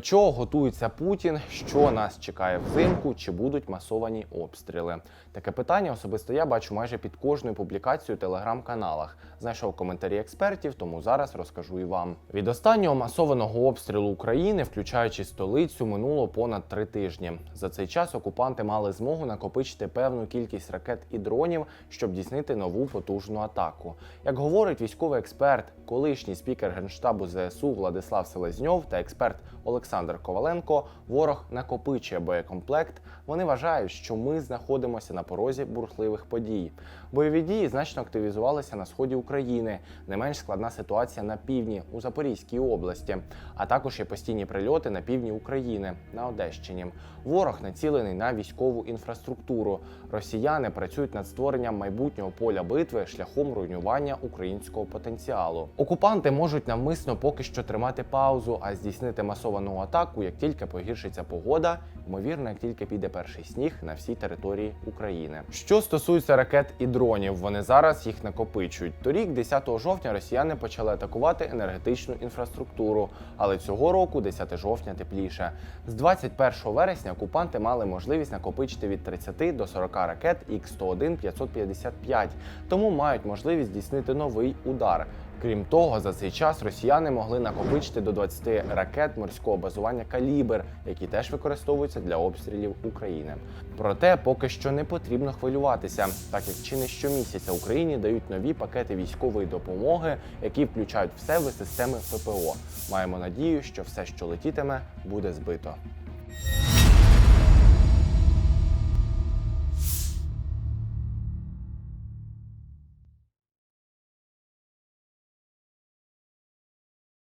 чого готується Путін? Що нас чекає взимку? Чи будуть масовані обстріли? Таке питання особисто я бачу майже під кожною публікацією у телеграм-каналах. Знайшов коментарі експертів, тому зараз розкажу і вам. Від останнього масованого обстрілу України, включаючи столицю, минуло понад три тижні. За цей час окупанти мали змогу накопичити певну кількість ракет і дронів, щоб дійснити нову потужну атаку. Як говорить військовий експерт, колишній спікер генштабу ЗСУ Владислав Селезньов та експерт Олександр Коваленко, ворог накопичує боєкомплект. Вони вважають, що ми знаходимося на порозі бурхливих подій. Бойові дії значно активізувалися на сході України. Не менш складна ситуація на півдні у Запорізькій області, а також є постійні прильоти на півдні України на Одещині. Ворог націлений на військову інфраструктуру. Росіяни працюють над створенням майбутнього поля битви шляхом руйнування українського потенціалу. Окупанти можуть навмисно поки що тримати паузу, а здійснити масовану атаку, як тільки погіршиться погода, ймовірно, як тільки піде перший сніг на всій території України. Що стосується ракет і дронів, вони зараз їх накопичують. Торік, 10 жовтня, росіяни почали атакувати енергетичну інфраструктуру, але цього року, 10 жовтня, тепліше. З 21 вересня окупанти мали можливість накопичити від 30 до 40 ракет Х-101 555, тому мають можливість здійснити новий удар. Крім того, за цей час росіяни могли накопичити до 20 ракет морського базування калібр, які теж використовуються для обстрілів України. Проте поки що не потрібно хвилюватися, так як чи не щомісяця Україні дають нові пакети військової допомоги, які включають в себе системи ППО. Маємо надію, що все, що летітиме, буде збито.